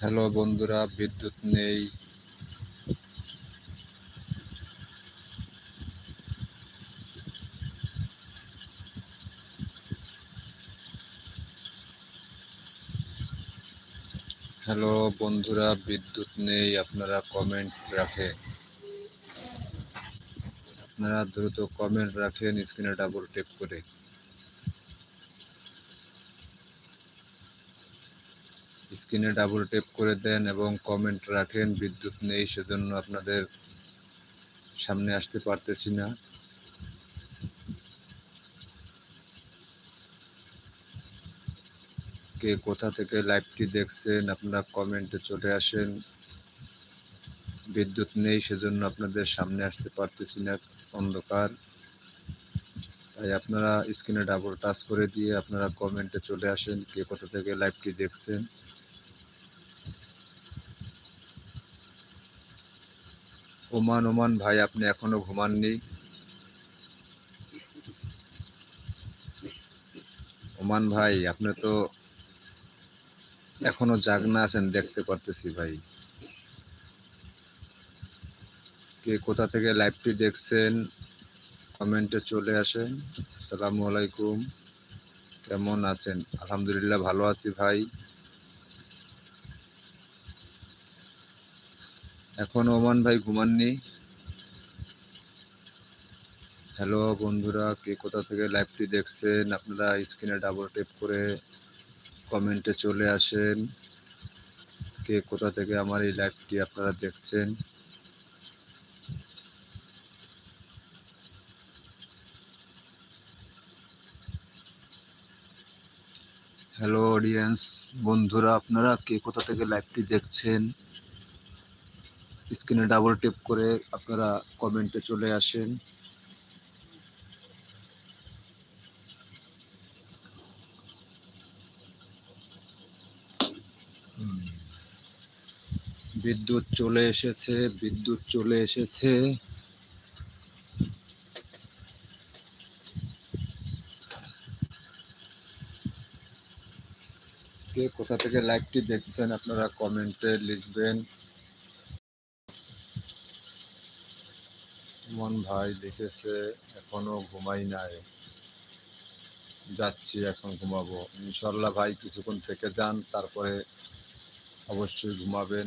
Hello বন্ধুরা, বিদ্যুৎ নেই। হ্যালো বন্ধুরা, বিদ্যুৎ নেই, আপনারা কমেন্ট রাখে। আপনারা দ্রুত কমেন্ট রাখেন স্ক্রিনে ডাবল টেপ করে। স্ক্রিনে ডাবল টেপ করে দেন এবং কমেন্ট রাখেন, বিদ্যুৎ নেই, সেজন্য আপনাদের সামনে আসতে পারতেছি না। কে কোথা থেকে লাইভটি দেখছেন, আপনারা কমেন্টে চলে আসেন। বিদ্যুৎ নেই, সেজন্য আপনাদের সামনে আসতে পারতেছি না, অন্ধকার। তাই আপনারা স্ক্রিনে ডাবল টাচ করে দিয়ে আপনারা কমেন্টে চলে আসেন, কে কোথা থেকে লাইভটি দেখছেন। ওমান ওমান, ভাই, আপনি এখনও ঘুমাননি? ওমান, ভাই, আপনি তো এখনও জাগনা আছেন, দেখতে পারতেছি, ভাই। কে কোথা থেকে লাইভটি দেখছেন, কমেন্টে চলে আসেন। আসসালামু আলাইকুম। কেমন আছেন? আলহামদুলিল্লাহ, ভালো আছি, ভাই। এখন ওমান ভাই ঘুমাননি। হ্যালো বন্ধুরা, কে কোথা থেকে লাইভটি দেখছেন? আপনারা স্ক্রিনে ডাবল টেপ করে কমেন্টে চলে আসেন। কে কোথা থেকে আমার এই লাইভটি আপনারা দেখছেন? হ্যালো অডিয়েন্স বন্ধুরা, আপনারা কে কোথা থেকে লাইভটি দেখছেন? স্ক্রিনে ডাবল টেপ করে আপনারা কমেন্টে চলে আসেন। বিদ্যুৎ চলে এসেছে, বিদ্যুৎ চলে এসেছে। কে কোথা থেকে লাইভটি দেখছেন, আপনারা কমেন্টে লিখবেন। মন ভাই দেখেছে, এখনও ঘুমাই নাই। যাচ্ছি, এখন ঘুমাবো। ইনশাল্লাহ ভাই কিছুক্ষণ থেকে যান, তারপরে অবশ্যই ঘুমাবেন।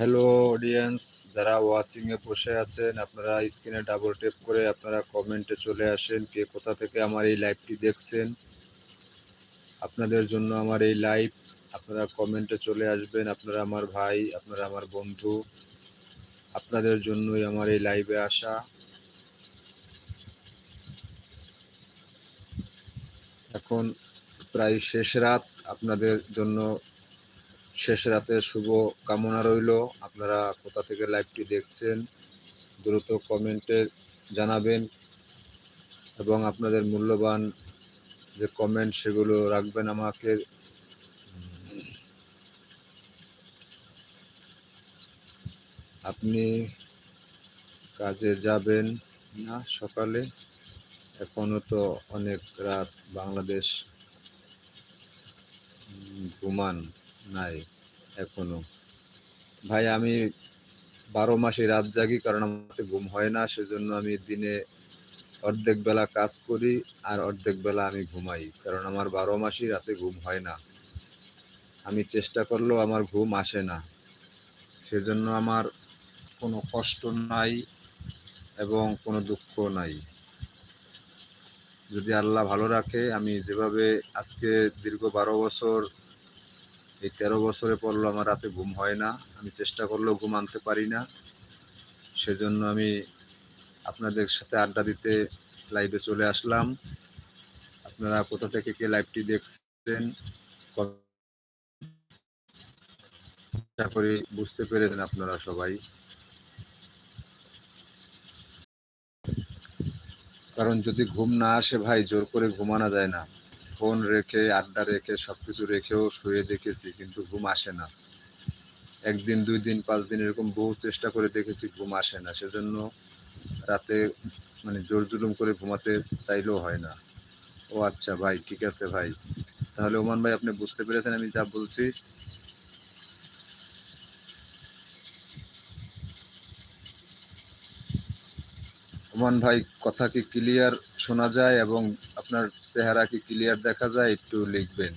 হ্যালো অডিয়েন্স যারা ওয়াচিং এ বসে আছেন, আপনারা স্ক্রিনে ডাবল টেপ করে আপনারা কমেন্টে চলে আসেন, কে কোথা থেকে আমার এই লাইভটি দেখছেন। আপনাদের জন্য আমার এই লাইভ আপনারা কমেন্টে চলে আসবেন। আপনারা আমার ভাই, আপনারা আমার বন্ধু, আপনাদের জন্যই আমার এই লাইভে আসা। এখন প্রায় শেষ রাত, আপনাদের জন্য শেষ রাতের শুভ কামনা রইল। আপনারা কোথা থেকে লাইভটি দেখছেন, দ্রুত কমেন্টে জানাবেন এবং আপনাদের মূল্যবান যে কমেন্ট সেগুলো রাখবেন আমাকে। আপনি কাজে যাবেন না সকালে? এখনও তো অনেক রাত বাংলাদেশ ঘুমান। নাই, এখনও। ভাই, আমি বারো মাসে রাত জাগি, কারণ আমাকে ঘুম হয় না, সেজন্য আমি দিনে অর্ধেক বেলা কাজ করি আর অর্ধেক বেলা আমি ঘুমাই, কারণ আমার বারো মাসই রাতে ঘুম হয় না। আমি চেষ্টা করলেও আমার ঘুম আসে না। সেজন্য আমার কোনো কষ্ট নাই এবং কোনো দুঃখ নাই। যদি আল্লাহ ভালো রাখে, আমি যেভাবে আজকে দীর্ঘ বারো বছর এই তেরো বছরে পড়ল আমার, রাতে ঘুম হয় না। আমি চেষ্টা করলেও ঘুম আনতে পারি না। সেজন্য আমি আপনাদের সাথে আড্ডা দিতে লাইভে চলে আসলাম। আপনারা কোথা থেকে কে লাইভটি দেখছেন, আশা করি বুঝতে পেরেছেন আপনারা সবাই। কারণ যদি ঘুম না আসে ভাই, জোর করে ঘুমানো যায় না। ফোন রেখে, আড্ডা রেখে সব কিছু রেখেও শুয়ে দেখেছি, কিন্তু ঘুম আসে না। একদিন, দুই দিন, পাঁচ দিন এরকম বহু চেষ্টা করে দেখেছি, ঘুম আসে না। সেজন্য রাতে মানে জোর জুলুম করে ঘুমাতে চাইলেও হয় না। ও আচ্ছা ভাই, ঠিক আছে ভাই। তাহলে ওমান ভাই, আপনি বুঝতে পেরেছেন আমি যা বলছি? ওমান ভাই, কথা কি ক্লিয়ার শোনা যায় এবং আপনার চেহারা কি ক্লিয়ার দেখা যায় একটু লিখবেন।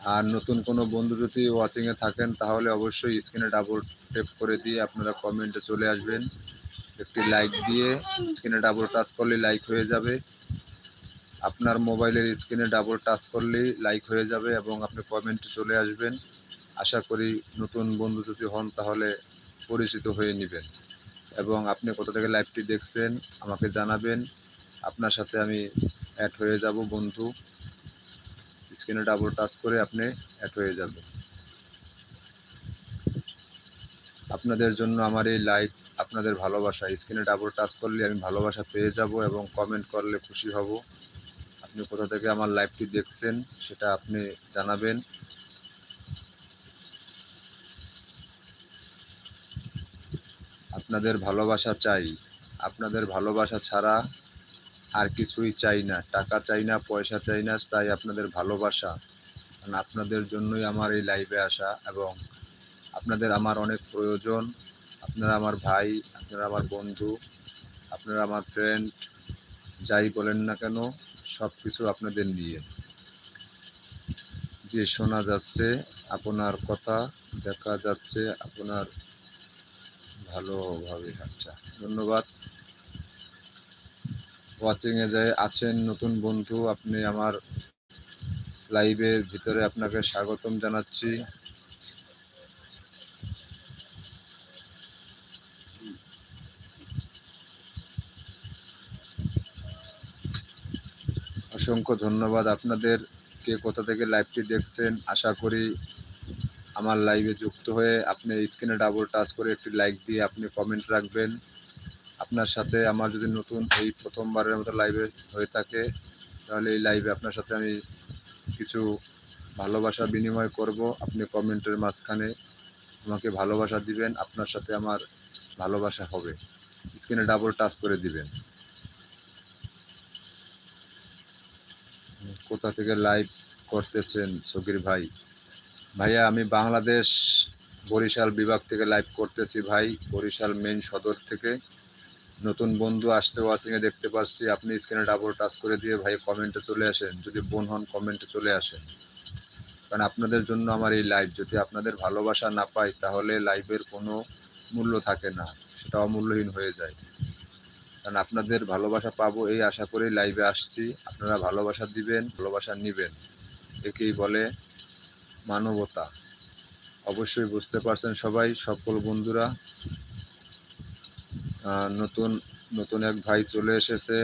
আর নতুন কোনো বন্ধু যদি ওয়াচিংয়ে থাকেন, তাহলে অবশ্যই স্ক্রিনে ডাবল টেপ করে দিয়ে আপনারা কমেন্টে চলে আসবেন। একটি লাইক দিয়ে স্ক্রিনে ডাবল টাচ করলে লাইক হয়ে যাবে। আপনার মোবাইলের স্ক্রিনে ডাবল টাচ করলেই লাইক হয়ে যাবে এবং আপনি কমেন্টে চলে আসবেন। আশা করি নতুন বন্ধু যদি হন, তাহলে পরিচিত হয়ে নেবেন। এবং আপনি কোথা থেকে লাইভটি দেখছেন, আমাকে জানাবেন। আপনার সাথে আমি অ্যাড হয়ে যাব, বন্ধু। স্ক্রিনে ডাবল টাচ করে আপনি অ্যাড হয়ে যাবেন। আপনাদের জন্য আমার এই লাইভ আপনাদের ভালোবাসা। স্ক্রিনে ডাবল টাচ করলে আমি ভালোবাসা পেয়ে যাব এবং কমেন্ট করলে খুশি হব। আপনি কোথা থেকে আমার লাইভটি দেখছেন, সেটা আপনি জানাবেন। আপনাদের ভালোবাসা চাই। আপনাদের ভালোবাসা ছাড়া আর কিছুই চাই না। টাকা চাই না, পয়সা চাই না, চাই আপনাদের ভালোবাসা। কারণ আপনাদের জন্যই আমার এই লাইভে আসা এবং আপনাদের আমার অনেক প্রয়োজন। আপনারা আমার ভাই, আপনারা আমার বন্ধু, আপনারা আমার ফ্রেন্ড যাই বলেন না কেন সব কিছু আপনাদের নিয়ে। যে শোনা যাচ্ছে, আপনার কথা দেখা যাচ্ছে, আপনার ভালোভাবে আচ্ছা ধন্যবাদ। ওয়াচিংয়ে যে আছেন নতুন বন্ধু, আপনি আমার লাইভের ভিতরে আপনাকে স্বাগতম জানাচ্ছি। অসংখ্য ধন্যবাদ আপনাদের। কে কোথা থেকে লাইভটি দেখছেন, আশা করি আমার লাইভে যুক্ত হয়ে আপনি স্ক্রিনে ডাবল টাচ করে একটি লাইক দিয়ে আপনি কমেন্ট রাখবেন। আপনার সাথে আমার যদি নতুন এই প্রথমবারের মতো লাইভে হয়ে থাকে, তাহলে এই লাইভে আপনার সাথে আমি কিছু ভালোবাসা বিনিময় করব। আপনি কমেন্টের মাঝখানে আমাকে ভালোবাসা দিবেন, আপনার সাথে আমার ভালোবাসা হবে। স্ক্রিনে ডাবল টাচ করে দিবেন। কোথা থেকে লাইভ করতেছেন সকির ভাই? ভাইয়া, আমি বাংলাদেশ বরিশাল বিভাগ থেকে লাইভ করতেছি ভাই, বরিশাল মেন সদর থেকে। নতুন বন্ধু আসছে ওয়াচিংয়ে দেখতে পাচ্ছি আপনি স্ক্রিনে ডাবল টাচ করে দিয়ে ভাই কমেন্টে চলে আসেন। যদি বোন হন কমেন্টে চলে আসেন। কারণ আপনাদের জন্য আমার এই লাইভ যদি আপনাদের ভালোবাসা না পাই, তাহলে লাইভের কোনো মূল্য থাকে না। সেটা অমূল্যহীন হয়ে যায়। কারণ আপনাদের ভালোবাসা পাবো এই আশা করেই লাইভে আসছি। আপনারা ভালোবাসা দিবেন, ভালোবাসা নিবেন। একেই বলে মানবতা। অবশ্যই বুঝতে পারছেন সবাই সকল বন্ধুরা। নতুন নতুন এক ভাই চলে এসেছে।